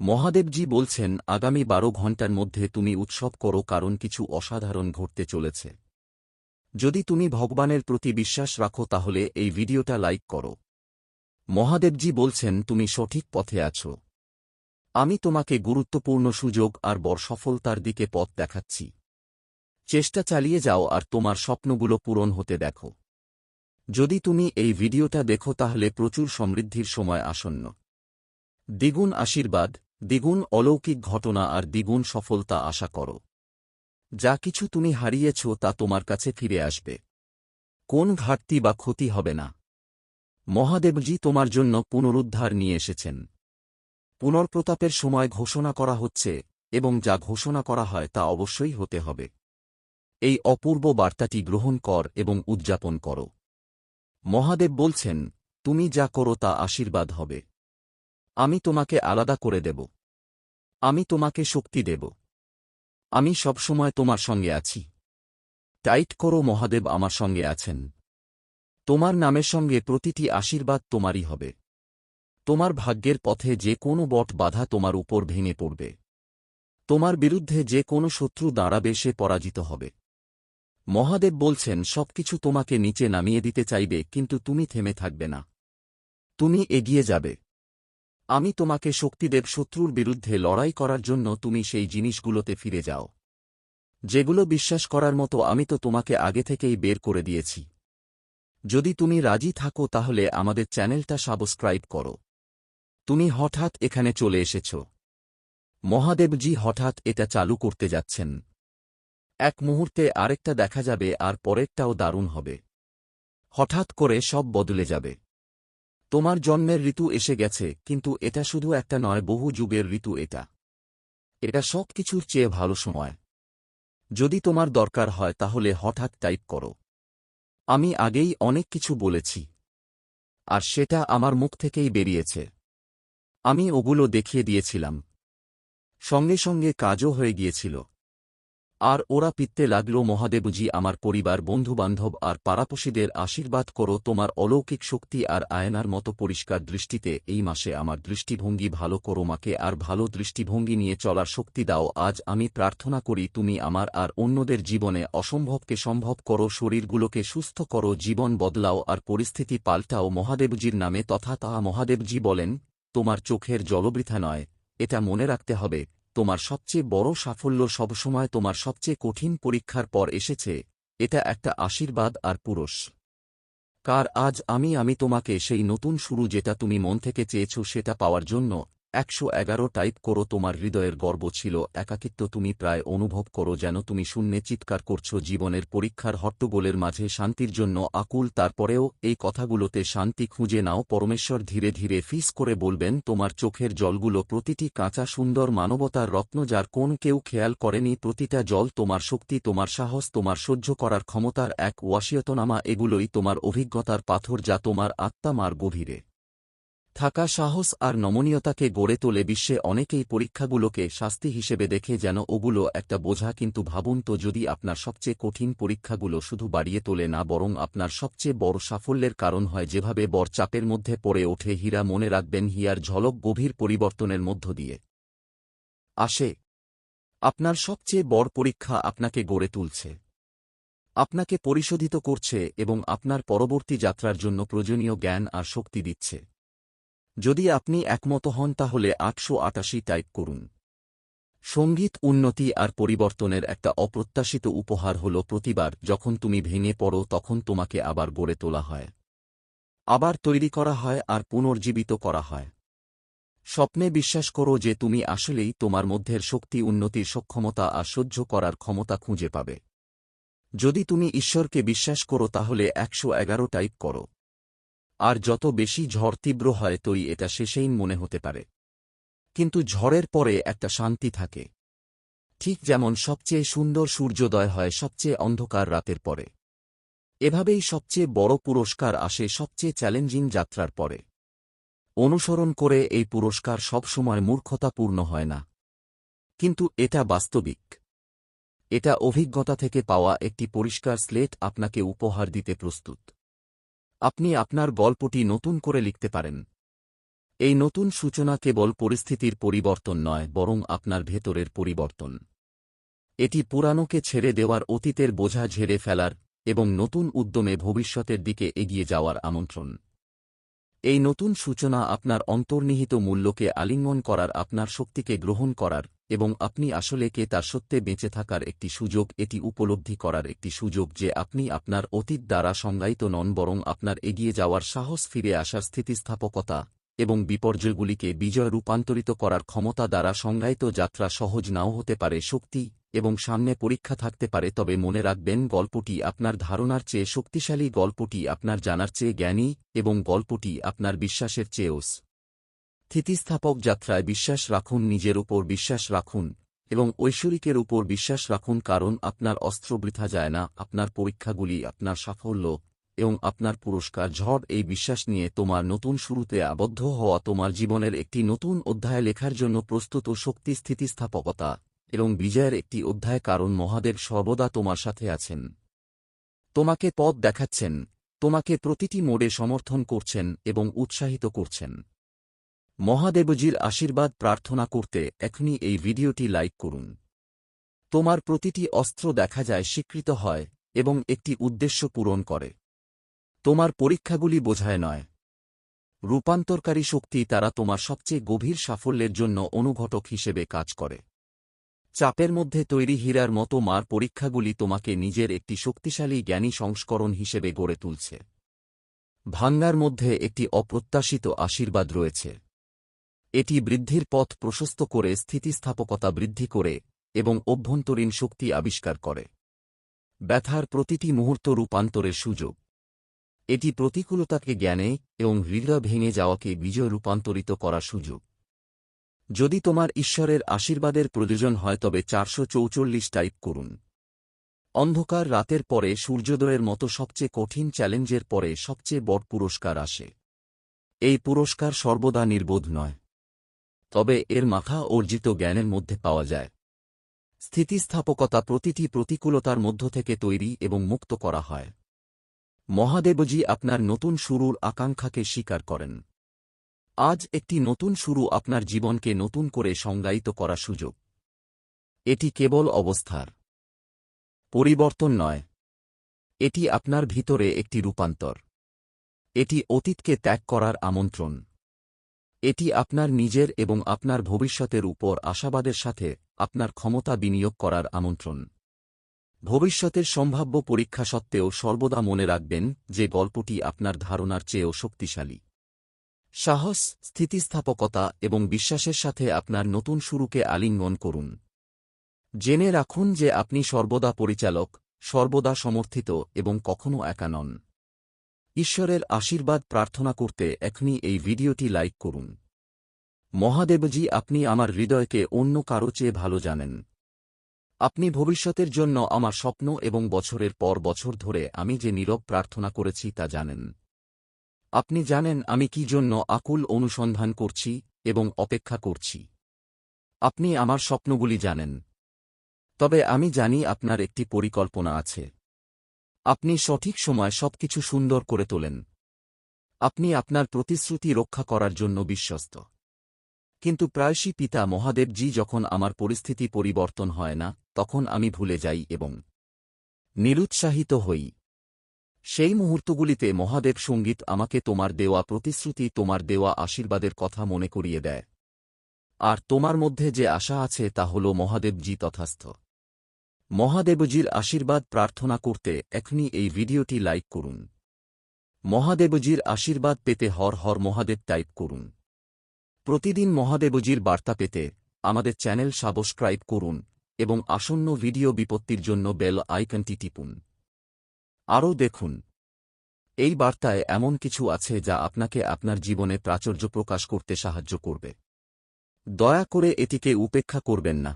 মহাদেবজি বলছেন, আগামী বারো ঘণ্টার মধ্যে তুমি উৎসব করো কারণ কিছু অসাধারণ ঘটতে চলেছে। যদি তুমি ভগবানের প্রতি বিশ্বাস রাখো তাহলে এই ভিডিওটা লাইক করো। মহাদেবজি বলছেন, তুমি সঠিক পথে আছো। আমি তোমাকে গুরুত্বপূর্ণ সুযোগ আর বড় সফলতার দিকে পথ দেখাচ্ছি। চেষ্টা চালিয়ে যাও আর তোমার স্বপ্নগুলো পূরণ হতে দেখো। যদি তুমি এই ভিডিওটা দেখো তাহলে প্রচুর সমৃদ্ধির সময় আসন্ন। দ্বিগুণ আশীর্বাদ। দ্বিগুণ অলৌকিক ঘটনা আর দ্বিগুণ সফলতা আশা করো। যা কিছু তুমি হারিয়েছ তা তোমার কাছে ফিরে আসবে। কোন ঘাটতি বা ক্ষতি হবে না। মহাদেবজি তোমার জন্য পুনরুদ্ধার নিয়ে এসেছেন। পুনর্প্রতাপের সময় ঘোষণা করা হচ্ছে এবং যা ঘোষণা করা হয় তা অবশ্যই হতে হবে। এই অপূর্ব বার্তাটি গ্রহণ কর এবং উদযাপন করো। মহাদেব বলছেন, তুমি যা করো তা আশীর্বাদ হবে। আমি তোমাকে আলাদা করে দেব। আমি তোমাকে শক্তি দেব। আমি সবসময় তোমার সঙ্গে আছি। টাইট করো মহাদেব আমার সঙ্গে আছেন। তোমার নামের সঙ্গে প্রতিটি আশীর্বাদ তোমারই হবে। তোমার ভাগ্যের পথে যে কোনো বট বাধা তোমার উপর ভেঙে পড়বে। তোমার বিরুদ্ধে যে কোনো শত্রু দাঁড়াবে সে পরাজিত হবে। মহাদেব বলছেন, সবকিছু তোমাকে নিচে নামিয়ে দিতে চাইবে, কিন্তু তুমি থেমে থাকবে না। তুমি এগিয়ে যাবে। আমি তোমাকে শক্তিদেব শত্রুর বিরুদ্ধে লড়াই করার জন্য তুমি সেই জিনিসগুলোতে ফিরে যাও। যেগুলো বিশ্বাস করার মতো আমি তো তোমাকে আগে থেকেই বের করে দিয়েছি। যদি তুমি রাজি থাকো তাহলে আমাদের চ্যানেলটা সাবস্ক্রাইব করো। তুমি হঠাৎ এখানে চলে এসেছ। মহাদেবজি হঠাৎ এটা চালু করতে যাচ্ছেন। এক মুহূর্তে আরেকটা দেখা যাবে আর পরেরটাও দারুণ হবে। হঠাৎ করে সব বদলে যাবে। তোমার জন্মের ঋতু এসে গেছে, কিন্তু এটা শুধু একটা নয়, বহু যুগের ঋতু এটা। এটা সব কিছুর চেয়ে ভালো সময়। যদি তোমার দরকার হয়, তাহলে হঠাৎ টাইপ করো। আমি আগেই অনেক কিছু বলেছি। আর সেটা আমার মুখ থেকেই বেরিয়েছে। আমি ওগুলো দেখিয়ে দিয়েছিলাম। সঙ্গে সঙ্গে কাজও হয়ে গিয়েছিল। আর ওরা পিত্তে লাগল, মহাদেবজি, আমার পরিবার, বন্ধুবান্ধব আর পাড়াপশিদের আশীর্বাদ করো, তোমার অলৌকিক শক্তি আর আয়নার মতো পরিষ্কার দৃষ্টিতে এই মাসে আমার দৃষ্টিভঙ্গি ভালো করো মাকে, আর ভালো দৃষ্টিভঙ্গি নিয়ে চলার শক্তি দাও। আজ আমি প্রার্থনা করি, তুমি আমার আর অন্যদের জীবনে অসম্ভবকে সম্ভব করো, শরীরগুলোকে সুস্থ করো, জীবন বদলাও আর পরিস্থিতি পাল্টাও। মহাদেবজির নামে তথা তাহা মহাদেবজি বলেন, তোমার চোখের জলবৃথা নয়, এটা মনে রাখতে হবে। তোমার সবচেয়ে বড় সাফল্য সবসময় তোমার সবচেয়ে কঠিন পরীক্ষার পর এসেছে, এটা একটা আশীর্বাদ আর পুরুষ। কার আজ আমি আমি তোমাকে সেই নতুন শুরু যেটা তুমি মন থেকে চেয়েছ সেটা পাওয়ার জন্য একশো এগারো টাইপ করো, তোমার হৃদয়ের গর্ব ছিল, একাকিত্ব তুমি প্রায় অনুভব করো যেন তুমি শূন্যে চিৎকার করছ, জীবনের পরীক্ষার হট্টগোলের মাঝে শান্তির জন্য আকুল, তারপরেও এই কথাগুলোতে শান্তি খুঁজে নাও, পরমেশ্বর ধীরে ধীরে ফিস করে বলবেন, তোমার চোখের জলগুলো প্রতিটি কাঁচা সুন্দর মানবতার রত্ন যার কোন কেউ খেয়াল করেনি, প্রতিটা জল তোমার শক্তি, তোমার সাহস, তোমার সহ্য করার ক্ষমতার এক ওয়াসিয়তনামা, এগুলোই তোমার অভিজ্ঞতার পাথর যা তোমার আত্মা মার গভীরে। থাকা সাহস আর নমনীয়তাকে গড়ে তোলে বিশ্বে অনেকেই পরীক্ষাগুলোকে শাস্তি হিসেবে দেখে যেন ওগুলো একটা বোঝা, কিন্তু ভাবুন তো যদি আপনার সবচেয়ে কঠিন পরীক্ষাগুলো শুধু বাড়িয়ে তোলে না, বরং আপনার সবচেয়ে বড় সাফল্যের কারণ হয় যেভাবে বর চাপের মধ্যে পড়ে ওঠে, হীরা মনে রাখবেন হিয়ার ঝলক গভীর পরিবর্তনের মধ্য দিয়ে। আসে। আপনার সবচেয়ে বড় পরীক্ষা আপনাকে গড়ে তুলছে। আপনাকে পরিশোধিত করছে এবং আপনার পরবর্তী যাত্রার জন্য প্রয়োজনীয় জ্ঞান আর শক্তি দিচ্ছে। যদি আপনি একমত হন তাহলে আটশো আটাশি টাইপ করুন। সংগীত উন্নতি আর পরিবর্তনের একটা অপ্রত্যাশিত উপহার হল প্রতিবার যখন তুমি ভেঙে পড়ো তখন তোমাকে আবার গড়ে তোলা হয়। আবার তৈরি করা হয় আর পুনর্জীবিত করা হয়। স্বপ্নে বিশ্বাস করো যে তুমি আসলেই তোমার মধ্যের শক্তি, উন্নতির সক্ষমতা আর সহ্য করার ক্ষমতা খুঁজে পাবে। যদি তুমি ঈশ্বরকে বিশ্বাস করো তাহলে একশো এগারো টাইপ করো। আর যত বেশি ঝড় তীব্র হয় তৈ এটা শেষেই মনে হতে পারে। কিন্তু ঝড়ের পরে একটা শান্তি থাকে। ঠিক যেমন সবচেয়ে সুন্দর সূর্যোদয় হয় সবচেয়ে অন্ধকার রাতের পরে। এভাবেই সবচেয়ে বড় পুরস্কার আসে সবচেয়ে চ্যালেঞ্জিং যাত্রার পরে। অনুসরণ করে এই পুরস্কার সবসময় মূর্খতাপূর্ণ হয় না। কিন্তু এটা বাস্তবিক। এটা অভিজ্ঞতা থেকে পাওয়া একটি পরিষ্কার স্লেট আপনাকে উপহার দিতে প্রস্তুত। আপনি আপনার গল্পটি নতুন করে লিখতে পারেন। এই নতুন সূচনা কেবল পরিস্থিতির পরিবর্তন নয়, বরং আপনার ভেতরের পরিবর্তন। এটি পুরানোকে ছেড়ে দেওয়ার অতীতের বোঝা ঝেড়ে ফেলার এবং নতুন উদ্যমে ভবিষ্যতের দিকে এগিয়ে যাওয়ার আমন্ত্রণ। এই নতুন সূচনা আপনার অন্তর্নিহিত মূল্যকে আলিঙ্গন করার আপনার শক্তিকে গ্রহণ করার, এবং আপনি আসলে কে তার সত্যে বেঁচে থাকার একটি সুযোগ, এটি উপলব্ধি করার একটি সুযোগ যে আপনি আপনার অতীত দ্বারা সংজ্ঞায়িত নন বরং আপনার এগিয়ে যাওয়ার সাহস ফিরে আসার স্থিতিস্থাপকতা, এবং বিপর্যয়গুলিকে বিজয় রূপান্তরিত করার ক্ষমতা দ্বারা সংজ্ঞায়িত যাত্রা সহজ নাও হতে পারে শক্তি এবং সামনে পরীক্ষা থাকতে পারে, তবে মনে রাখবেন গল্পটি আপনার ধারণার চেয়ে শক্তিশালী, গল্পটি আপনার জানার চেয়ে জ্ঞানী এবং গল্পটি আপনার বিশ্বাসের চেয়েও স্থিতিস্থাপক যাত্রায় বিশ্বাস রাখুন, নিজের উপর বিশ্বাস রাখুন এবং ঐশ্বরিকের উপর বিশ্বাস রাখুন, কারণ আপনার অস্ত্র বৃথা যায় না, আপনার পরীক্ষাগুলি আপনার সাফল্য এবং আপনার পুরস্কার ঝড়, এই বিশ্বাস নিয়ে তোমার নতুন শুরুতে আবদ্ধ হওয়া, তোমার জীবনের একটি নতুন অধ্যায় লেখার জন্য প্রস্তুত শক্তি স্থিতিস্থাপকতা। এবং বিজয়ের একটি অধ্যায় কারণ মহাদেব সর্বদা তোমার সাথে আছেন। তোমাকে পথ দেখাচ্ছেন, তোমাকে প্রতিটি মোড়ে সমর্থন করছেন এবং উৎসাহিত করছেন। মহাদেবজির আশীর্বাদ প্রার্থনা করতে এখনই এই ভিডিওটি লাইক করুন। তোমার প্রতিটি অস্ত্র দেখা যায় স্বীকৃত হয় এবং একটি উদ্দেশ্য পূরণ করে। তোমার পরীক্ষাগুলি বোঝায় নয়। রূপান্তরকারী শক্তি তারা তোমার সবচেয়ে গভীর সাফল্যের জন্য অনুঘটক হিসেবে কাজ করে। চাপের মধ্যে তৈরি হীরার মতো মার পরীক্ষাগুলি তোমাকে নিজের একটি শক্তিশালী জ্ঞানী সংস্করণ হিসেবে গড়ে তুলছে। ভাঙ্গার মধ্যে একটি অপ্রত্যাশিত আশীর্বাদ রয়েছে। এটি বৃদ্ধির পথ প্রশস্ত করে স্থিতিস্থাপকতা বৃদ্ধি করে এবং অভ্যন্তরীণ শক্তি আবিষ্কার করে। ব্যথার প্রতিটি মুহূর্ত রূপান্তরের সুযোগ। এটি প্রতিকূলতাকে জ্ঞানে এবং হৃদয় ভেঙে যাওয়াকে বিজয় রূপান্তরিত করার সুযোগ। যদি তোমার ঈশ্বরের আশীর্বাদের প্রয়োজন হয় তবে চারশো চৌচল্লিশ টাইপ করুন। অন্ধকার রাতের পরে সূর্যোদয়ের মতো সবচেয়ে কঠিন চ্যালেঞ্জের পরে সবচেয়ে বড় পুরস্কার আসে। এই পুরস্কার সর্বদা নির্বোধ নয়। তবে এর মাথা অর্জিত জ্ঞানের মধ্যে পাওয়া যায়। স্থিতিস্থাপকতা প্রতিটি প্রতিকূলতার মধ্য থেকে তৈরি এবং মুক্ত করা হয়। মহাদেবজি আপনার নতুন শুরুর আকাঙ্ক্ষাকে স্বীকার করেন। আজ একটি নতুন শুরু আপনার জীবনকে নতুন করে সংজ্ঞায়িত করা সুযোগ। এটি কেবল অবস্থার পরিবর্তন নয়। এটি আপনার ভিতরে একটি রূপান্তর। এটি অতীতকে ত্যাগ করার আমন্ত্রণ। এটি আপনার নিজের এবং আপনার ভবিষ্যতের উপর আশাবাদের সাথে আপনার ক্ষমতা বিনিয়োগ করার আমন্ত্রণ। ভবিষ্যতের সম্ভাব্য পরীক্ষা সত্ত্বেও সর্বদা মনে রাখবেন যে গল্পটি আপনার ধারণার চেয়েও শক্তিশালী। সাহস, স্থিতিস্থাপকতা এবং বিশ্বাসের সাথে আপনার নতুন শুরুকে আলিঙ্গন করুন। জেনে রাখুন যে আপনি সর্বদা পরিচালক, সর্বদা সমর্থিত এবং কখনও একা নন। ঈশ্বরের আশীর্বাদ প্রার্থনা করতে এখনই এই ভিডিওটি লাইক করুন। মহাদেবজি, আপনি আমার হৃদয়কে অন্য কারও চেয়ে ভালো জানেন। আপনি ভবিষ্যতের জন্য আমার স্বপ্ন এবং বছরের পর বছর ধরে আমি যে নীরব প্রার্থনা করেছি তা জানেন। আপনি জানেন আমি কি জন্য আকুল অনুসন্ধান করছি এবং অপেক্ষা করছি। আপনি আমার স্বপ্নগুলি জানেন। তবে আমি জানি আপনার একটি পরিকল্পনা আছে। আপনি সঠিক সময় সবকিছু সুন্দর করে তোলেন। আপনি আপনার প্রতিশ্রুতি রক্ষা করার জন্য বিশ্বস্ত। কিন্তু প্রায়শই পিতা মহাদেবজি যখন আমার পরিস্থিতি পরিবর্তন হয় না, তখন আমি ভুলে যাই এবং নিরুৎসাহিত হই। সেই মুহূর্তগুলিতে মহাদেব সংগীত আমাকে তোমার দেওয়া প্রতিশ্রুতি, তোমার দেওয়া আশীর্বাদের কথা মনে করিয়ে দেয়। আর তোমার মধ্যে যে আশা আছে তা হল মহাদেবজি তথাস্থ। মহাদেবজির আশীর্বাদ প্রার্থনা করতে এখনই এই ভিডিওটি লাইক করুন। মহাদেবজির আশীর্বাদ পেতে হর হর মহাদেব টাইপ করুন। প্রতিদিন মহাদেবজির বার্তা পেতে আমাদের চ্যানেল সাবস্ক্রাইব করুন এবং আসন্ন ভিডিও বিপত্তির জন্য বেল আইকনটি টিপুন। আরও দেখুন। এই বার্তায় এমন কিছু আছে যা আপনাকে আপনার জীবনে প্রাচুর্য প্রকাশ করতে সাহায্য করবে। দয়া করে এটিকে উপেক্ষা করবেন না।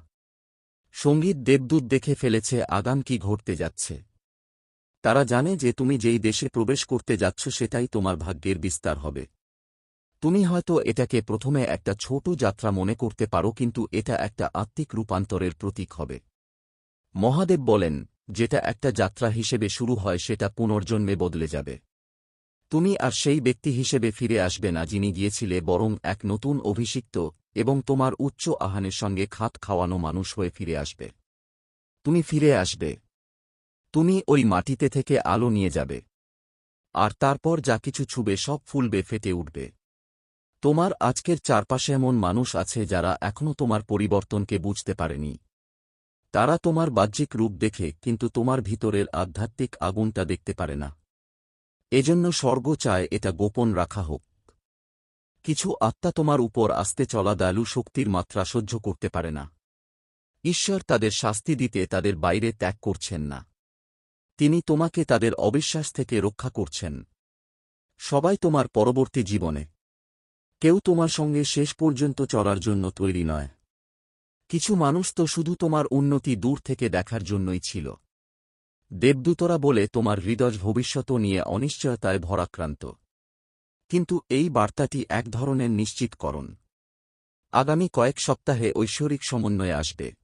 সংগীত দেবদূত দেখে ফেলেছে আগাম কি ঘটতে যাচ্ছে। তারা জানে যে তুমি যেই দেশে প্রবেশ করতে যাচ্ছ সেটাই তোমার ভাগ্যের বিস্তার হবে। তুমি হয়তো এটাকে প্রথমে একটা ছোট যাত্রা মনে করতে পারো, কিন্তু এটা একটা আত্মিক রূপান্তরের প্রতীক হবে। মহাদেব বলেন যেটা একটা যাত্রা হিসেবে শুরু হয় সেটা পুনর্জন্মে বদলে যাবে। তুমি আর সেই ব্যক্তি হিসেবে ফিরে আসবে না যিনি গিয়েছিলে বরং এক নতুন অভিষিক্ত এবং তোমার উচ্চ আহানের সঙ্গে খাত খাওয়ানো মানুষ হয়ে ফিরে আসবে। তুমি ফিরে আসবে। তুমি ওই মাটিতে থেকে আলো নিয়ে যাবে। আর তারপর যা কিছু ছুবে সব ফুলবে ফেটে উঠবে। তোমার আজকের চারপাশে এমন মানুষ আছে যারা এখনও তোমার পরিবর্তনকে বুঝতে পারেনি। তারা তোমার বাহ্যিক রূপ দেখে, কিন্তু তোমার ভিতরের আধ্যাত্মিক আগুনটা দেখতে পারে না। এজন্য স্বর্গ চায় এটা গোপন রাখা হোক। কিছু আত্মা তোমার উপর আসতে চলা দয়ালু শক্তির মাত্রা সহ্য করতে পারে না। ঈশ্বর তাদের শাস্তি দিতে তাদের বাইরে ত্যাগ করছেন না। তিনি তোমাকে তাদের অবিশ্বাস থেকে রক্ষা করছেন। সবাই তোমার পরবর্তী জীবনে। কেউ তোমার সঙ্গে শেষ পর্যন্ত চলার জন্য তৈরি নয়। কিছু মানুষ তো শুধু তোমার উন্নতি দূর থেকে দেখার জন্যই ছিল। দেবদূতরা বলে, তোমার হৃদয় ভবিষ্যৎ নিয়ে অনিশ্চয়তায় ভরাক্রান্ত। কিন্তু এই বার্তাটি এক ধরনের নিশ্চিতকরণ আগামী কয়েক সপ্তাহে ঐশ্বরিক সমন্বয়ে আসবে।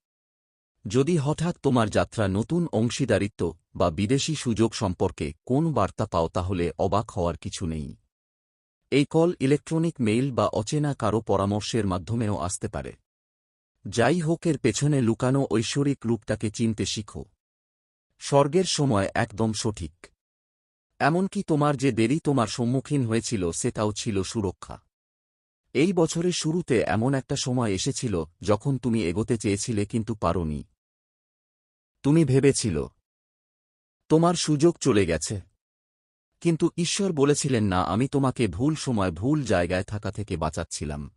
যদি হঠাৎ তোমার যাত্রা নতুন অংশীদারিত্ব বা বিদেশি সুযোগ সম্পর্কে কোন বার্তা পাও, তাহলে অবাক হওয়ার কিছু নেই। এই কল ইলেকট্রনিক মেইল বা অচেনা কারও পরামর্শের মাধ্যমেও আসতে পারে। যাই হোক এর পেছনে লুকানো ঐশ্বরিক রূপটাকে চিনতে শিখো। স্বর্গের সময় একদম সঠিক। এমনকি তোমার যে দেরি তোমার সম্মুখীন হয়েছিল সেটাও ছিল সুরক্ষা। এই বছরের শুরুতে এমন একটা সময় এসেছিল যখন তুমি এগোতে চেয়েছিলে কিন্তু পারোনি। তুমি ভেবেছিল, তোমার সুযোগ চলে গেছে। কিন্তু ঈশ্বর বলেছিলেন, না, আমি তোমাকে ভুল সময় ভুল জায়গায় থাকা থেকে বাঁচাচ্ছিলাম।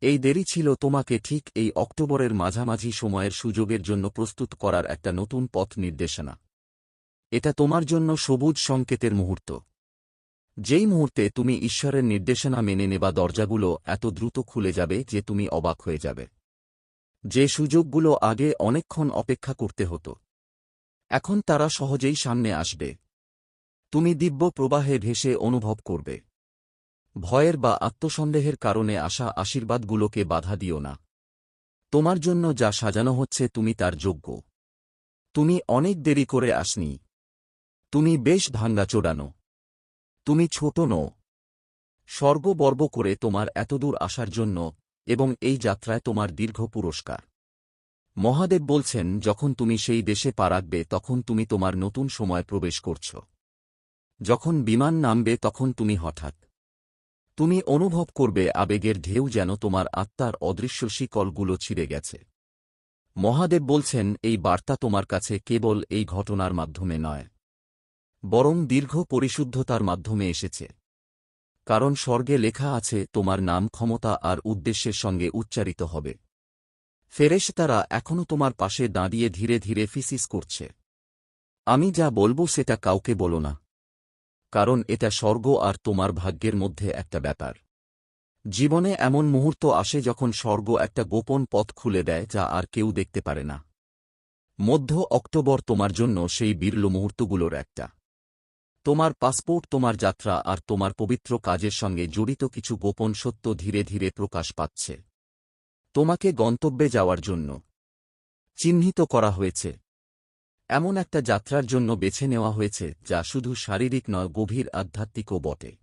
এই দেরি ছিল তোমাকে ঠিক এই অক্টোবরের মাঝামাঝি সময়ের সুযোগের জন্য প্রস্তুত করার একটা নতুন পথ নির্দেশনা। এটা তোমার জন্য সবুজ সংকেতের মুহূর্ত। যেই মুহূর্তে তুমি ঈশ্বরের নির্দেশনা মেনে নেবা, দরজাগুলো এত দ্রুত খুলে যাবে যে তুমি অবাক হয়ে যাবে। যে সুযোগগুলো আগে অনেকক্ষণ অপেক্ষা করতে হতো, এখন তারা সহজেই সামনে আসবে। তুমি দিব্য প্রবাহে ভেসে অনুভব করবে। ভয়ের বা আত্মসন্দেহের কারণে আসা আশীর্বাদগুলোকে বাধা দিও না। তোমার জন্য যা সাজানো হচ্ছে তুমি তার যোগ্য। তুমি অনেক দেরি করে আসনি। তুমি বেশ ভাঙ্গা চোড়ানো তুমি ছোট নও। স্বর্গবর্ব করে তোমার এতদূর আসার জন্য এবং এই যাত্রায় তোমার দীর্ঘ পুরস্কার। মহাদেব বলছেন, যখন তুমি সেই দেশে পা রাখবে, তখন তুমি তোমার নতুন সময় প্রবেশ করছ। যখন বিমান নামবে, তখন তুমি হঠাৎ তুমি অনুভব করবে আবেগের ঢেউ যেন তোমার আত্মার অদৃশ্য শিকলগুলো ছিঁড়ে গেছে। মহাদেব বলছেন, এই বার্তা তোমার কাছে কেবল এই ঘটনার মাধ্যমে নয়, বরং দীর্ঘ পরিশুদ্ধতার মাধ্যমে এসেছে। কারণ স্বর্গে লেখা আছে, তোমার নাম ক্ষমতা আর উদ্দেশ্যের সঙ্গে উচ্চারিত হবে। ফেরেশ তারা এখনও তোমার পাশে দাঁড়িয়ে ধীরে ধীরে ফিসিস করছে। আমি যা বলব সেটা কাউকে বলো না। কারণ এটা স্বর্গ আর তোমার ভাগ্যের মধ্যে একটা ব্যাপার। জীবনে এমন মুহূর্ত আসে যখন স্বর্গ একটা গোপন পথ খুলে দেয় যা আর কেউ দেখতে পারে না। মধ্য অক্টোবর তোমার জন্য সেই বিরল মুহূর্তগুলোর একটা। তোমার পাসপোর্ট, তোমার যাত্রা আর তোমার পবিত্র কাজের সঙ্গে জড়িত কিছু গোপন সত্য ধীরে ধীরে প্রকাশ পাচ্ছে। তোমাকে গন্তব্যে যাওয়ার জন্য চিহ্নিত করা হয়েছে। এমন একটা যাত্রার জন্য বেছে নেওয়া হয়েছে যা শুধু শারীরিক নয়, গভীর আধ্যাত্মিকও বটে।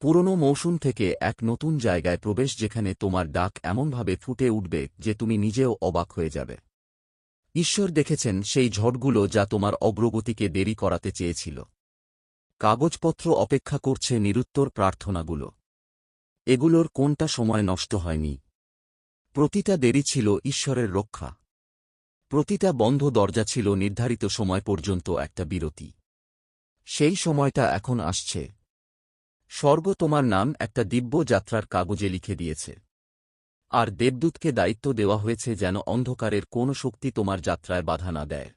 পুরনো মৌসুম থেকে এক নতুন জায়গায় প্রবেশ যেখানে তোমার ডাক এমনভাবে ফুটে উঠবে যে তুমি নিজেও অবাক হয়ে যাবে। ঈশ্বর দেখেছেন সেই ঝড়গুলো যা তোমার অগ্রগতিকে দেরি করাতে চেয়েছিল। কাগজপত্র অপেক্ষা করছে নিরুত্তর প্রার্থনাগুলো। এগুলোর কোনটা সময় নষ্ট হয়নি? প্রতিটা দেরি ছিল ঈশ্বরের রক্ষা। প্রতিটা বন্ধ দরজা ছিল নির্ধারিত সময় পর্যন্ত একটা বিরতি। সেই সময়টা এখন আসছে। স্বর্গ তোমার নাম একটা দিব্য যাত্রার কাগজে লিখে দিয়েছে। আর দেবদূতকে দায়িত্ব দেওয়া হয়েছে যেন অন্ধকারের কোনো শক্তি তোমার যাত্রায় বাধা না দেয়।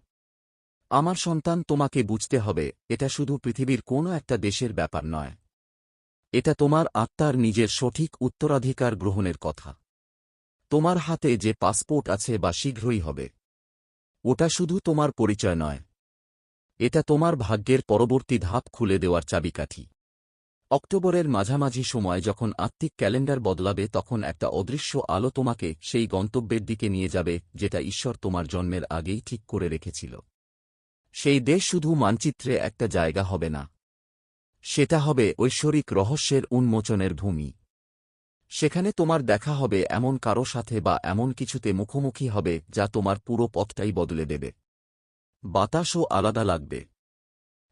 আমার সন্তান, তোমাকে বুঝতে হবে, এটা শুধু পৃথিবীর কোনো একটা দেশের ব্যাপার নয়। এটা তোমার আত্মার নিজের সঠিক উত্তরাধিকার গ্রহণের কথা। তোমার হাতে যে পাসপোর্ট আছে বা শীঘ্রই হবে। ওটা শুধু তোমার পরিচয় নয়। এটা তোমার ভাগ্যের পরবর্তী ধাপ খুলে দেওয়ার চাবিকাঠি। অক্টোবরের মাঝামাঝি সময় যখন আত্মিক ক্যালেন্ডার বদলাবে তখন একটা অদৃশ্য আলো তোমাকে সেই গন্তব্যের দিকে নিয়ে যাবে, যেটা ঈশ্বর তোমার জন্মের আগেই ঠিক করে রেখেছিল। সেই দেশ শুধু মানচিত্রে একটা জায়গা হবে না। সেটা হবে ঐশ্বরিক রহস্যের উন্মোচনের ভূমি। সেখানে তোমার দেখা হবে এমন কারও সাথে বা এমন কিছুতে মুখোমুখি হবে যা তোমার পুরো পথটাই বদলে দেবে। বাতাসও আলাদা লাগবে।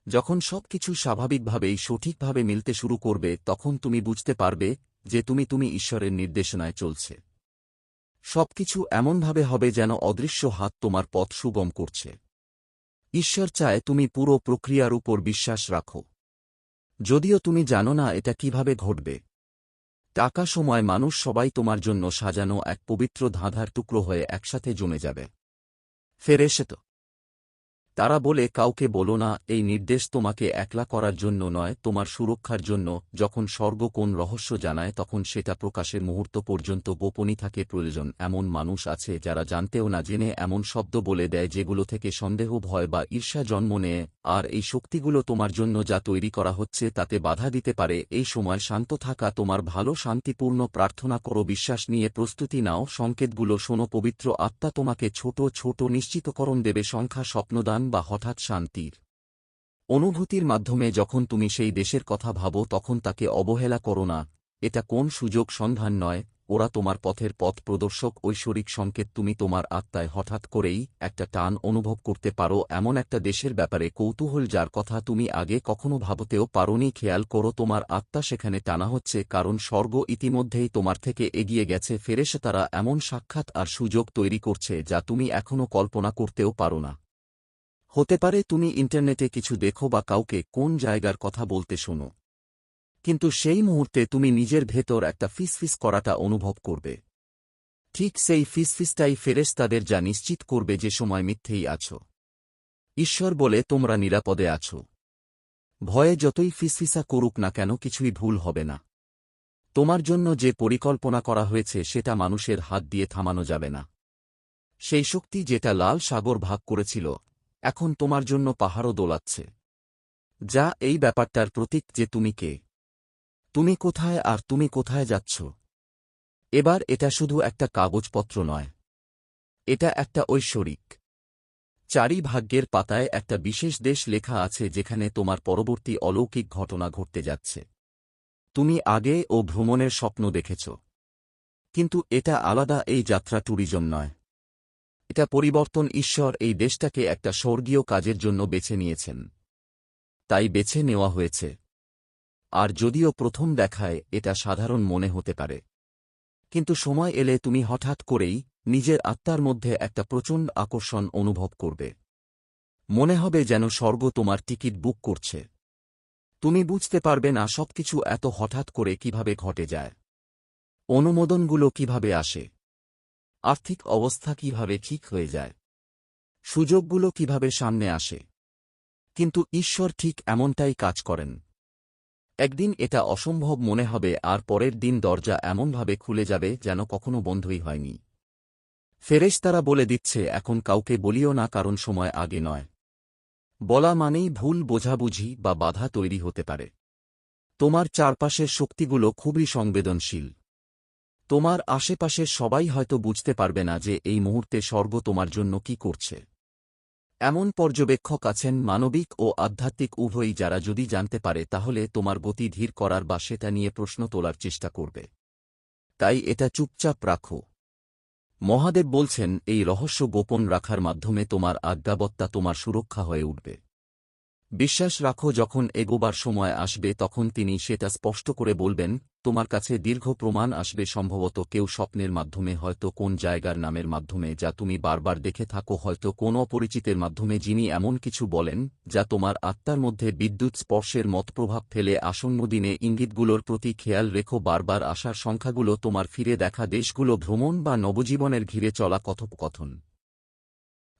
যখন সবকিছু স্বাভাবিকভাবেই সঠিকভাবে মিলতে শুরু করবে, তখন তুমি বুঝতে পারবে যে তুমি তুমি ঈশ্বরের নির্দেশনায় চলছে। সবকিছু এমনভাবে হবে যেন অদৃশ্য হাত তোমার পথ সুগম করছে। ঈশ্বর চায় তুমি পুরো প্রক্রিয়ার উপর বিশ্বাস রাখো। যদিও তুমি জানো না এটা কীভাবে ঘটবে। টাকা সময় মানুষ সবাই তোমার জন্য সাজানো এক পবিত্র ধাঁধার টুকরো হয়ে একসাথে জমে যাবে। ফেরেশত তারা বলে, কাউকে বলো না, এই নির্দেশ তোমাকে একলা করার জন্য নয়, তোমার সুরক্ষার জন্য। যখন স্বর্গ কোন রহস্য জানায়, তখন সেটা প্রকাশের মুহূর্ত পর্যন্ত গোপনই থাকে প্রয়োজন। এমন মানুষ আছে যারা জানতেও না জেনে এমন শব্দ বলে দেয় যেগুলো থেকে সন্দেহ, ভয় বা ঈর্ষা জন্ম নেয়। আর এই শক্তিগুলো তোমার জন্য যা তৈরি করা হচ্ছে, তাতে বাধা দিতে পারে। এই সময় শান্ত থাকা, তোমার ভালো শান্তিপূর্ণ প্রার্থনা করো, বিশ্বাস নিয়ে প্রস্তুতি নাও। সংকেতগুলো শোনো, পবিত্র আত্মা তোমাকে ছোট ছোট নিশ্চিতকরণ দেবে। সংখ্যা স্বপ্নদান বা হঠাৎ শান্তির অনুভূতির মাধ্যমে যখন তুমি সেই দেশের কথা ভাবো তখন তাকে অবহেলা করো না। এটা কোন সুযোগ সন্ধান নয়, ওরা তোমার পথের পথ প্রদর্শক, ঐশ্বরিক সংকেত তুমি তোমার আত্মায় হঠাৎ করেই একটা টান অনুভব করতে পারো। এমন একটা দেশের ব্যাপারে কৌতূহল যার কথা তুমি আগে কখনো ভাবতেও পারোনি, খেয়াল করো তোমার আত্মা সেখানে টানা হচ্ছে, কারণ স্বর্গ ইতিমধ্যেই তোমার থেকে এগিয়ে গেছে। ফেরেসে তারা এমন সাক্ষাৎ আর সুযোগ তৈরি করছে যা তুমি এখনও কল্পনা করতেও পারো না। হতে পারে তুমি ইন্টারনেটে কিছু দেখো বা কাউকে কোন জায়গার কথা বলতে শোনো। কিন্তু সেই মুহূর্তে তুমি নিজের ভেতর একটা ফিসফিস করাটা অনুভব করবে। ঠিক সেই ফিসফিসটাই ফেরেশতাদের যা নিশ্চিত করবে যে সময় মিথ্যেই আছো। ঈশ্বর বলে, তোমরা নিরাপদে আছো। ভয়ে যতই ফিসফিসা করুক না কেন, কিছুই ভুল হবে না। তোমার জন্য যে পরিকল্পনা করা হয়েছে, সেটা মানুষের হাত দিয়ে থামানো যাবে না। সেই শক্তি যেটা লাল সাগর ভাগ করেছিল এখন তোমার জন্য পাহাড়ও দোলাচ্ছে। যা এই ব্যাপারটার প্রতীক যে তুমি কে। তুমি কোথায় আর তুমি কোথায় যাচ্ছ? এবার এটা শুধু একটা কাগজপত্র নয়। এটা একটা ঐশ্বরিক। চারি ভাগ্যের পাতায় একটা বিশেষ দেশ লেখা আছে যেখানে তোমার পরবর্তী অলৌকিক ঘটনা ঘটতে যাচ্ছে। তুমি আগে ও ভ্রমণের স্বপ্ন দেখেছ। কিন্তু এটা আলাদা এই যাত্রা ট্যুরিজম নয়। এটা পরিবর্তন ঈশ্বর এই দেশটাকে একটা স্বর্গীয় কাজের জন্য বেছে নিয়েছেন। তাই বেছে নেওয়া হয়েছে। আর যদিও প্রথম দেখায় এটা সাধারণ মনে হতে পারে। কিন্তু সময় এলে তুমি হঠাৎ করেই নিজের আত্মার মধ্যে একটা প্রচণ্ড আকর্ষণ অনুভব করবে। মনে হবে যেন স্বর্গ তোমার টিকিট বুক করছে। তুমি বুঝতে পারবে না সবকিছু এত হঠাৎ করে কীভাবে ঘটে যায়। অনুমোদনগুলো কীভাবে আসে। আর্থিক অবস্থা কীভাবে ঠিক হয়ে যায়? সুযোগগুলো কীভাবে সামনে আসে? কিন্তু ঈশ্বর ঠিক এমনটাই কাজ করেন। একদিন এটা অসম্ভব মনে হবে আর পরের দিন দরজা এমনভাবে খুলে যাবে যেন কখনো বন্ধই হয়নি। ফেরেশতারা বলে দিচ্ছে, এখন কাউকে বলিও না কারণ সময় আগে নয়। বলা মানেই ভুল বোঝাবুঝি বা বাধা তৈরি হতে পারে। তোমার চারপাশের শক্তিগুলো খুবই সংবেদনশীল। তোমার আশেপাশের সবাই হয়তো বুঝতে পারবে না যে এই মুহূর্তে স্বর্গ তোমার জন্য কি করছে। এমন পর্যবেক্ষক আছেন মানবিক ও আধ্যাত্মিক উভয়ই যারা যদি জানতে পারে তাহলে তোমার গতি ধীর করার বা সেটা নিয়ে প্রশ্ন তোলার চেষ্টা করবে। তাই এটা চুপচাপ রাখো। মহাদেব বলছেন, এই রহস্য গোপন রাখার মাধ্যমে তোমার আজ্ঞাবত্তা তোমার সুরক্ষা হয়ে উঠবে। বিশ্বাস রাখো, যখন এগোবার সময় আসবে, তখন তিনি সেটা স্পষ্ট করে বলবেন, তোমার কাছে দীর্ঘ প্রমাণ আসবে। সম্ভবত কেউ স্বপ্নের মাধ্যমে, হয়তো কোন জায়গার নামের মাধ্যমে, যা তুমি বারবার দেখে থাকো, হয়তো কোন অপরিচিতের মাধ্যমে, যিনি এমন কিছু বলেন, যা তোমার আত্মার মধ্যে বিদ্যুৎ স্পর্শের মত প্রভাব ফেলে। আসন্ন দিনে ইঙ্গিতগুলোর প্রতি খেয়াল রেখো, বারবার আসার সংখ্যাগুলো তোমার ফিরে দেখা, দেশগুলো ভ্রমণ বা নবজীবনের ঘিরে চলা কথোপকথন।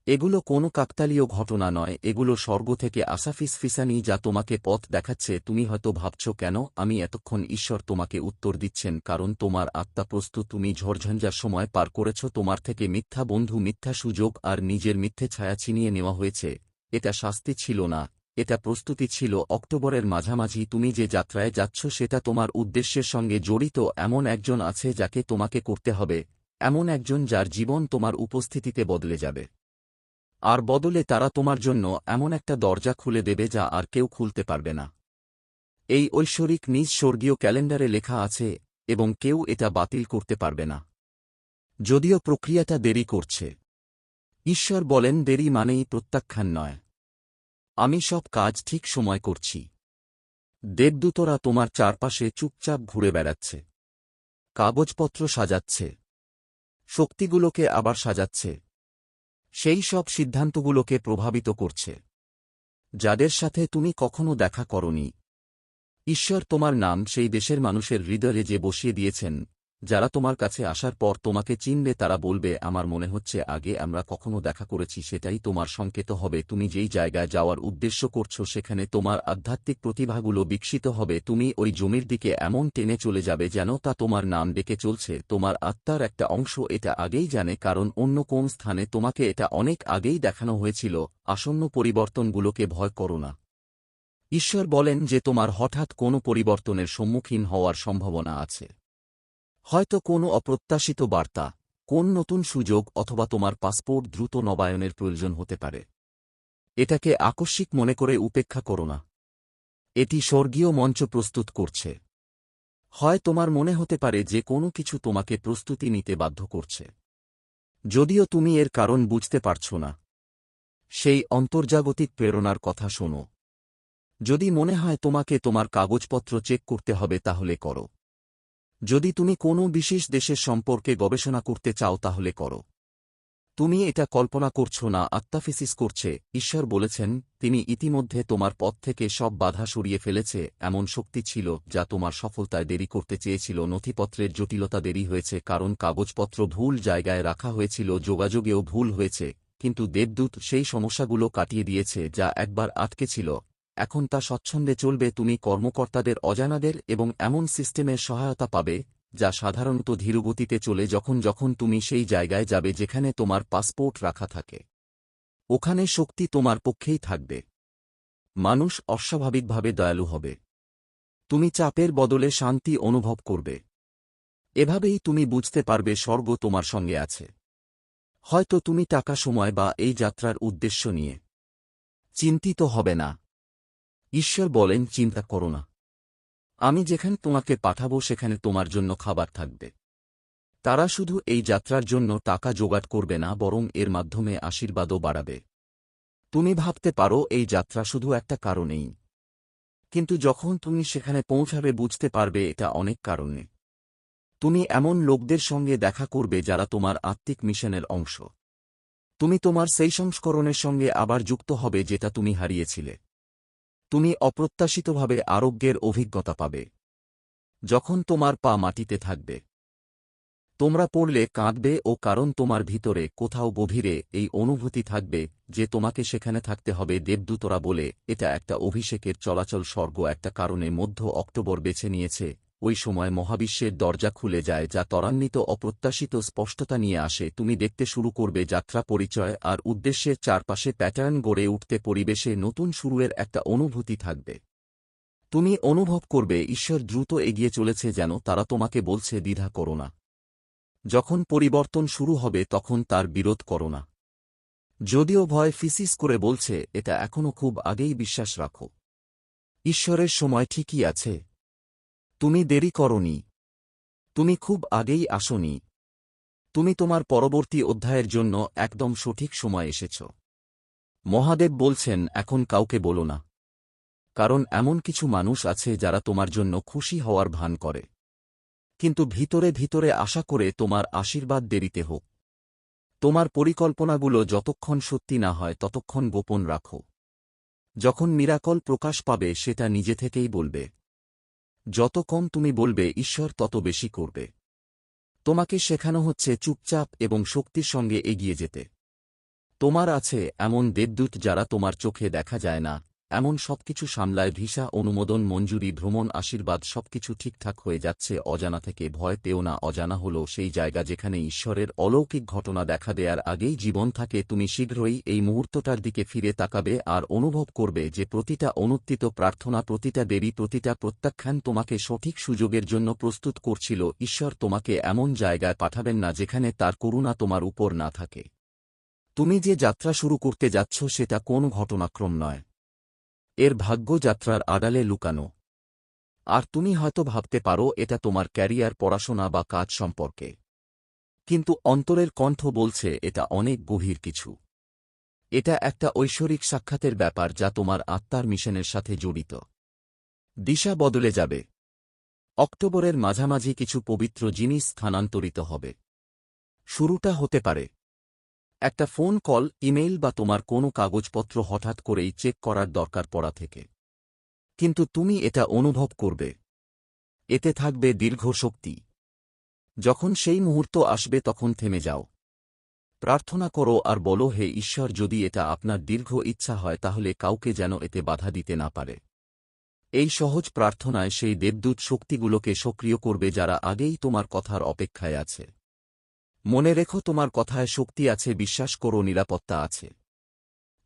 এগুলো কোনো কাকতালীয় ঘটনা নয়, এগুলো স্বর্গ থেকে আসাফিস ফিসানি যা তোমাকে পথ দেখাচ্ছে, তুমি হয়তো ভাবছ, কেন? আমি এতক্ষণ ঈশ্বর তোমাকে উত্তর দিচ্ছেন, কারণ তোমার আত্মা প্রস্তুত, তুমি ঝড়ঝঞ্ঝার সময় পার করেছ, তোমার থেকে মিথ্যা বন্ধু, মিথ্যা সুযোগ আর নিজের মিথ্যে ছায়া ছিনিয়ে নেওয়া হয়েছে। এটা শাস্তি ছিল না, এটা প্রস্তুতি ছিল অক্টোবরের মাঝামাঝি, তুমি যে যাত্রায় যাচ্ছ সেটা তোমার উদ্দেশ্যের সঙ্গে জড়িত, এমন একজন আছে যাকে তোমাকে করতে হবে, এমন একজন যার জীবন তোমার উপস্থিতিতে বদলে যাবে। আর বদলে তারা তোমার জন্য এমন একটা দরজা খুলে দেবে যা আর কেউ খুলতে পারবে না। এই ঐশ্বরিক নিজ স্বর্গীয় ক্যালেন্ডারে লেখা আছে, এবং কেউ এটা বাতিল করতে পারবে না। যদিও প্রক্রিয়াটা দেরি করছে। ঈশ্বর বলেন, দেরি মানেই প্রত্যাখ্যান নয়। আমি সব কাজ ঠিক সময় করছি। দেবদূতরা তোমার চারপাশে চুপচাপ ঘুরে বেড়াচ্ছে। কাগজপত্র সাজাচ্ছে। শক্তিগুলোকে আবার সাজাচ্ছে। সেই সব সিদ্ধান্তগুলোকে প্রভাবিত করছে। যাদের সাথে তুমি কখনো দেখা করনি। ঈশ্বর তোমার নাম সেই দেশের মানুষের হৃদয়ে যে বসিয়ে দিয়েছেন যারা তোমার কাছে আসার পর তোমাকে চিনবে তারা বলবে, আমার মনে হচ্ছে আগে আমরা কখনো দেখা করেছি, সেটাই তোমার সংকেত হবে। তুমি যেই জায়গায় যাওয়ার উদ্দেশ্য করছ, সেখানে তোমার আধ্যাত্মিক প্রতিভাগুলো বিকশিত হবে। তুমি ওই জমির দিকে এমন টেনে চলে যাবে যেন তা তোমার নাম ডেকে চলছে। তোমার আত্মার একটা অংশ এটা আগেই জানে, কারণ অন্য কোন স্থানে তোমাকে এটা অনেক আগেই দেখানো হয়েছিল। আসন্ন পরিবর্তনগুলোকে ভয় করো না। ঈশ্বর বলেন যে তোমার হঠাৎ কোনো পরিবর্তনের সম্মুখীন হওয়ার সম্ভাবনা আছে। হয়তো কোনো অপ্রত্যাশিত বার্তা, কোন নতুন সুযোগ অথবা তোমার পাসপোর্ট দ্রুত নবায়নের প্রয়োজন হতে পারে। এটাকে আকস্মিক মনে করে উপেক্ষা করো না। এটি স্বর্গীয় মঞ্চ প্রস্তুত করছে। হয় তোমার মনে হতে পারে যে কোনো কিছু তোমাকে প্রস্তুতি নিতে বাধ্য করছে। যদিও তুমি এর কারণ বুঝতে পারছ না। সেই অন্তর্জাগতিক প্রেরণার কথা শোনো। যদি মনে হয় তোমাকে তোমার কাগজপত্র চেক করতে হবে তাহলে করো। যদি তুমি কোনো বিশেষ দেশের সম্পর্কে গবেষণা করতে চাও তাহলে করো। তুমি এটা কল্পনা করছ না, আত্মাফিসিস করছে, ঈশ্বর বলেছেন, তিনি ইতিমধ্যে তোমার পথ থেকে সব বাধা সরিয়ে ফেলেছে, এমন শক্তি ছিল যা তোমার সফলতায় দেরি করতে চেয়েছিল। নথিপত্রের জটিলতা দেরি হয়েছে, কারণ কাগজপত্র ভুল জায়গায় রাখা হয়েছিল, যোগাযোগেও ভুল হয়েছে, কিন্তু দেবদূত সেই সমস্যাগুলো কাটিয়ে দিয়েছে যা একবার আটকে ছিল। এখন তা স্বচ্ছন্দে চলবে তুমি কর্মকর্তাদের অজানাদের এবং এমন সিস্টেমের সহায়তা পাবে, যা সাধারণত ধীরগতিতে চলে যখন যখন তুমি সেই জায়গায় যাবে যেখানে তোমার পাসপোর্ট রাখা থাকে। ওখানে শক্তি তোমার পক্ষেই থাকবে। মানুষ অস্বাভাবিকভাবে দয়ালু হবে। তুমি চাপের বদলে শান্তি অনুভব করবে। এভাবেই তুমি বুঝতে পারবে স্বর্গ তোমার সঙ্গে আছে। হয়তো তুমি টাকা, সময় বা এই যাত্রার উদ্দেশ্য নিয়ে চিন্তিত হবে না। ঈশ্বর বলেন, চিন্তা করো না। আমি যেখানে তোমাকে পাঠাবো, সেখানে তোমার জন্য খাবার থাকবে। তারা শুধু এই যাত্রার জন্য টাকা জোগাড় করবে না, বরং এর মাধ্যমে আশীর্বাদও বাড়াবে। তুমি ভাবতে পারো, এই যাত্রা শুধু একটা কারণেই। কিন্তু যখন তুমি সেখানে পৌঁছাবে, বুঝতে পারবে এটা অনেক কারণে। তুমি এমন লোকদের সঙ্গে দেখা করবে, যারা তোমার আত্মিক মিশনের অংশ। তুমি তোমার সেই সংস্করণের সঙ্গে আবার যুক্ত হবে, যেটা তুমি হারিয়েছিলে। তুমি অপ্রত্যাশিতভাবে আরোগ্যের অভিজ্ঞতা পাবে। যখন তোমার পা মাটিতে থাকবে। তোমরা পড়লে কাঁদবে ও কারণ তোমার ভিতরে কোথাও গভীরে এই অনুভূতি থাকবে যে তোমাকে সেখানে থাকতে হবে দেবদূতরা বলে, এটা একটা অভিষেকের চলাচল স্বর্গ একটা কারণে মধ্য অক্টোবর বেছে নিয়েছে ওই সময় মহাবিশ্বের দরজা খুলে যায় যা ত্বরান্বিত অপ্রত্যাশিত স্পষ্টতা নিয়ে আসে। তুমি দেখতে শুরু করবে যাত্রা পরিচয় আর উদ্দেশ্যের চারপাশে প্যাটার্ন গড়ে উঠতে পরিবেশে নতুন শুরুয়ের একটা অনুভূতি থাকবে। তুমি অনুভব করবে ঈশ্বর দ্রুত এগিয়ে চলেছে যেন তারা তোমাকে বলছে, দ্বিধা করো না। যখন পরিবর্তন শুরু হবে তখন তার বিরোধ করো না। যদিও ভয় ফিসিস করে বলছে, এটা এখনও খুব আগেই বিশ্বাস রাখো। ঈশ্বরের সময় ঠিকই আছে। তুমি দেরি করনি। তুমি খুব আগেই আসনি। তুমি তোমার পরবর্তী অধ্যায়ের জন্য একদম সঠিক সময় এসেছ। মহাদেব বলছেন, এখন কাউকে বলো না। কারণ এমন কিছু মানুষ আছে যারা তোমার জন্য খুশি হওয়ার ভান করে। কিন্তু ভিতরে ভিতরে আশা করে তোমার আশীর্বাদ দেরিতে হোক। তোমার পরিকল্পনাগুলো যতক্ষণ সত্যি না হয়, ততক্ষণ গোপন রাখো। যখন মিরাকল প্রকাশ পাবে, সেটা নিজে থেকেই বলবে। যত কম তুমি বলবে, ঈশ্বর তত বেশি করবে। তোমাকে শেখানো হচ্ছে চুপচাপ এবং শক্তির সঙ্গে এগিয়ে যেতে। তোমার আছে এমন দেবদূত যারা তোমার চোখে দেখা যায় না এমন সবকিছু সামলায় ভিসা, অনুমোদন, মঞ্জুরি, ভ্রমণ, আশীর্বাদ, সবকিছু ঠিকঠাক হয়ে যাচ্ছে, অজানা থেকে ভয় পেও না, অজানা হল সেই জায়গা যেখানে ঈশ্বরের অলৌকিক ঘটনা দেখা দেয়ার আগেই জীবন থাকে, তুমি শীঘ্রই এই মুহূর্তটার দিকে ফিরে তাকাবে আর অনুভব করবে যে প্রতিটা অনুত্তিত প্রার্থনা, প্রতিটা দেরি, প্রতিটা প্রত্যাখ্যান তোমাকে সঠিক সুযোগের জন্য প্রস্তুত করছিল, ঈশ্বর তোমাকে এমন জায়গায় পাঠাবেন না যেখানে তার করুণা তোমার উপর না থাকে। তুমি যে যাত্রা শুরু করতে যাচ্ছ সেটা কোন ঘটনাক্রম নয়। এর ভাগ্য যাত্রার আড়ালে লুকানো। আর তুমি হয়তো ভাবতে পারো, এটা তোমার ক্যারিয়ার, পড়াশোনা বা কাজ সম্পর্কে। কিন্তু অন্তরের কণ্ঠ বলছে, এটা অনেক গভীর কিছু। এটা একটা ঐশ্বরিক সাক্ষাতের ব্যাপার যা তোমার আত্মার মিশনের সাথে জড়িত। দিশা বদলে যাবে। অক্টোবরের মাঝামাঝি কিছু পবিত্র জিনিস স্থানান্তরিত হবে। শুরুটা হতে পারে। একটা ফোন কল, ইমেইল বা তোমার কোনো কাগজপত্র হঠাৎ করেই চেক করার দরকার পড়া থেকে। কিন্তু তুমি এটা অনুভব করবে। এতে থাকবে দীর্ঘ শক্তি। যখন সেই মুহূর্ত আসবে তখন থেমে যাও। প্রার্থনা করো আর বলো, হে ঈশ্বর, যদি এটা আপনার দীর্ঘ ইচ্ছা হয়, তাহলে কাউকে যেন এতে বাধা দিতে না পারে। এই সহজ প্রার্থনায় সেই দেবদূত শক্তিগুলোকে সক্রিয় করবে যারা আগেই তোমার কথার অপেক্ষায় আছে। মনে রেখো তোমার কথায় শক্তি আছে, বিশ্বাস করো, নিরাপত্তা আছে।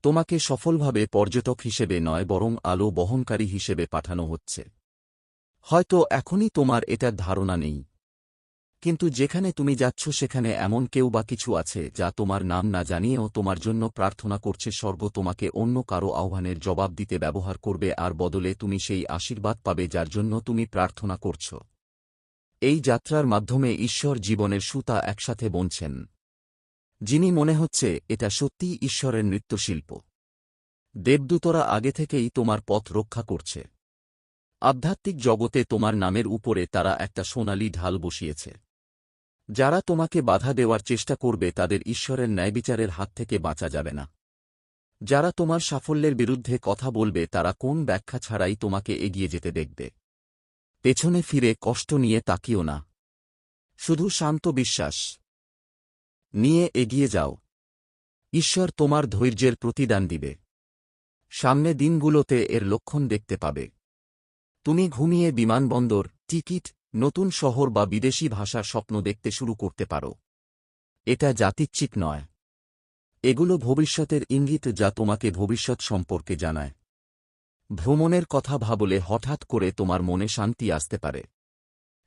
তোমাকে সফলভাবে পর্যটক হিসেবে নয়, বরং আলো বহনকারী হিসেবে পাঠানো হচ্ছে। হয়তো এখনই তোমার এটার ধারণা নেই। কিন্তু যেখানে তুমি যাচ্ছ, সেখানে এমন কেউ বা কিছু আছে যা তোমার নাম না জানিয়েও তোমার জন্য প্রার্থনা করছে, স্বর্গ তোমাকে অন্য কারও আহ্বানের জবাব দিতে ব্যবহার করবে, আর বদলে তুমি সেই আশীর্বাদ পাবে যার জন্য তুমি প্রার্থনা করছ। এই যাত্রার মাধ্যমে ঈশ্বর জীবনের সুতা একসাথে বনছেন। যিনি মনে হচ্ছে, এটা সত্যিই ঈশ্বরের নৃত্যশিল্প। দেবদূতরা আগে থেকেই তোমার পথ রক্ষা করছে। আধ্যাত্মিক জগতে তোমার নামের উপরে তারা একটা সোনালি ঢাল বসিয়েছে। যারা তোমাকে বাধা দেওয়ার চেষ্টা করবে, তাদের ঈশ্বরের ন্যায়বিচারের হাত থেকে বাঁচা যাবে না। যারা তোমার সাফল্যের বিরুদ্ধে কথা বলবে, তারা কোন ব্যাখ্যা ছাড়াই তোমাকে এগিয়ে যেতে দেখবে। পেছনে ফিরে কষ্ট নিয়ে তাকিও না। শুধু শান্ত বিশ্বাস। নিয়ে এগিয়ে যাও। ঈশ্বর তোমার ধৈর্যের প্রতিদান দিবে। সামনে দিনগুলোতে এর লক্ষণ দেখতে পাবে। তুমি ঘুমিয়ে বিমানবন্দর, টিকিট, নতুন শহর বা বিদেশি ভাষার স্বপ্ন দেখতে শুরু করতে পারো। এটা জাতিচ্ছিক নয়। এগুলো ভবিষ্যতের ইঙ্গিত যা তোমাকে ভবিষ্যৎ সম্পর্কে জানায়। ভ্রমণের কথা ভাবলে হঠাৎ করে তোমার মনে শান্তি আসতে পারে।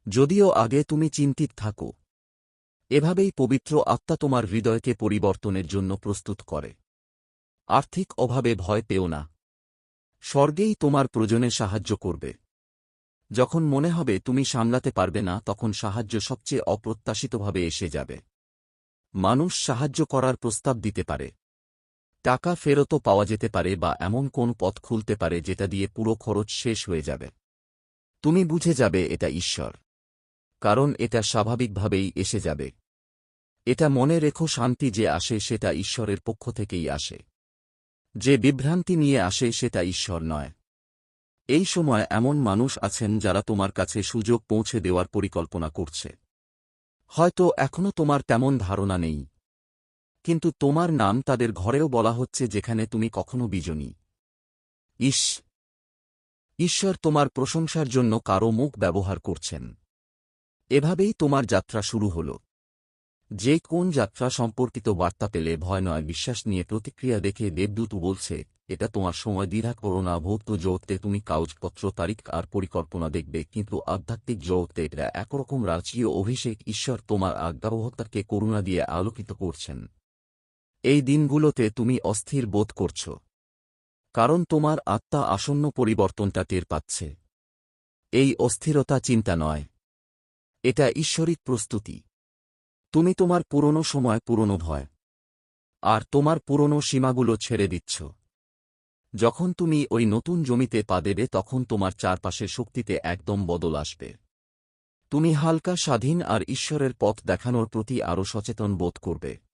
যদিও আগে তুমি চিন্তিত থাকো। এভাবেই পবিত্র আত্মা তোমার হৃদয়কে পরিবর্তনের জন্য প্রস্তুত করে। আর্থিক অভাবে ভয় পেও না। স্বর্গেই তোমার প্রয়োজনে সাহায্য করবে। যখন মনে হবে তুমি সামলাতে পারবে না, তখন সাহায্য সবচেয়ে অপ্রত্যাশিতভাবে এসে যাবে। মানুষ সাহায্য করার প্রস্তাব দিতে পারে। টাকা ফেরতও পাওয়া যেতে পারে বা এমন কোন পথ খুলতে পারে যেটা দিয়ে পুরো খরচ শেষ হয়ে যাবে। তুমি বুঝে যাবে এটা ঈশ্বর। কারণ এটা স্বাভাবিকভাবেই এসে যাবে। এটা মনে রেখো শান্তি যে আসে সেটা ঈশ্বরের পক্ষ থেকেই আসে। যে বিভ্রান্তি নিয়ে আসে সেটা ঈশ্বর নয়। এই সময় এমন মানুষ আছেন যারা তোমার কাছে সুযোগ পৌঁছে দেওয়ার পরিকল্পনা করছে। হয়তো এখনও তোমার তেমন ধারণা নেই। কিন্তু তোমার নাম তাদের ঘরেও বলা হচ্ছে যেখানে তুমি কখনো বিজনী। ইস ঈশ্বর তোমার প্রশংসার জন্য কারও মুখ ব্যবহার করছেন। এভাবেই তোমার যাত্রা শুরু হল। যে কোন যাত্রা সম্পর্কিত বার্তা পেলে ভয় নয়, বিশ্বাস নিয়ে প্রতিক্রিয়া দেখে দেবদূত বলছে, এটা তোমার সময়, দ্বিধা করো না ভৌত জগতে তুমি কাগজপত্র, তারিখ আর পরিকল্পনা দেখবে, কিন্তু আধ্যাত্মিক জগতে এটা একরকম রাজকীয় অভিষেক, ঈশ্বর তোমার আজ্ঞাবহতাকে করুণা দিয়ে আলোকিত করছেন। এই দিনগুলোতে তুমি অস্থির বোধ করছ। কারণ তোমার আত্মা আসন্ন পরিবর্তনটা টের পাচ্ছে। এই অস্থিরতা চিন্তা নয়। এটা ঈশ্বরিক প্রস্তুতি। তুমি তোমার পুরনো সময় পুরনো ভয়। আর তোমার পুরনো সীমাগুলো ছেড়ে দিচ্ছ। যখন তুমি ওই নতুন জমিতে পা দেবে, তখন তোমার চারপাশের শক্তিতে একদম বদল আসবে। তুমি হালকা স্বাধীন আর ঈশ্বরের পথ দেখানোর প্রতি আরও সচেতন বোধ করবে।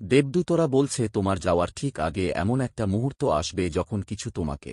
দেবদূতরা বলছে তোমার যাওয়ার ঠিক আগে এমন একটা মুহূর্ত আসবে যখন কিছু তোমাকে